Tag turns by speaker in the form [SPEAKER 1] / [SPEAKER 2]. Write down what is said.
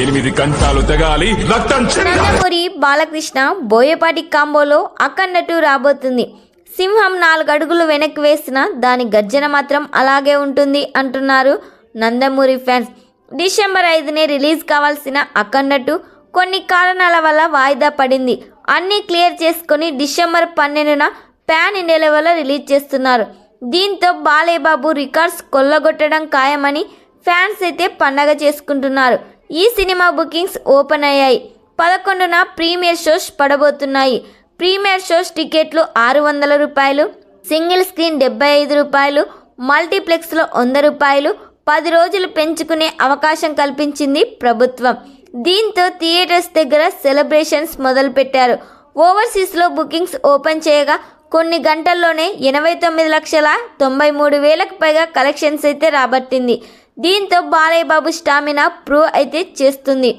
[SPEAKER 1] ఎనిమిది కంటాలు తెగాలి. రక్తం
[SPEAKER 2] బాలకృష్ణ బోయపాటి కాంబోలో అక్కన్నట్టు రాబోతుంది. సింహం నాలుగడుగులు వెనక్కి వేసిన దాని గర్జన మాత్రం అలాగే ఉంటుంది అంటున్నారు నందమూరి ఫ్యాన్స్. డిసెంబర్ ఐదునే రిలీజ్ కావాల్సిన అక్కన్నట్టు కొన్ని కారణాల వల్ల వాయిదా పడింది. అన్నీ క్లియర్ చేసుకొని డిసెంబర్ పన్నెండున ప్యాన్ ఇండియా లెవెల్లో రిలీజ్ చేస్తున్నారు. దీంతో బాలయ్య బాబు రికార్డ్స్ కొల్లగొట్టడం ఖాయమని ఫ్యాన్స్ అయితే పండగ చేసుకుంటున్నారు. ఈ సినిమా బుకింగ్స్ ఓపెన్ అయ్యాయి. పదకొండున ప్రీమియర్ షోస్ పడబోతున్నాయి. ప్రీమియర్ షోస్ టికెట్లు ఆరు వందల రూపాయలు సింగిల్ స్క్రీన్ డెబ్బై ఐదు రూపాయలు మల్టీప్లెక్స్లో వంద రూపాయలు పది రోజులు పెంచుకునే అవకాశం కల్పించింది ప్రభుత్వం. దీంతో థియేటర్స్ దగ్గర సెలబ్రేషన్స్ మొదలుపెట్టారు. ఓవర్సీస్లో బుకింగ్స్ ఓపెన్ చేయగా కొన్ని గంటల్లోనే ఎనభై తొమ్మిది లక్షల తొంభై మూడు వేలకు పైగా కలెక్షన్స్ అయితే రాబట్టింది. దీంతో బాలయ్య బాబు స్టామినా ప్రూవ్ అయితే చేస్తుంది.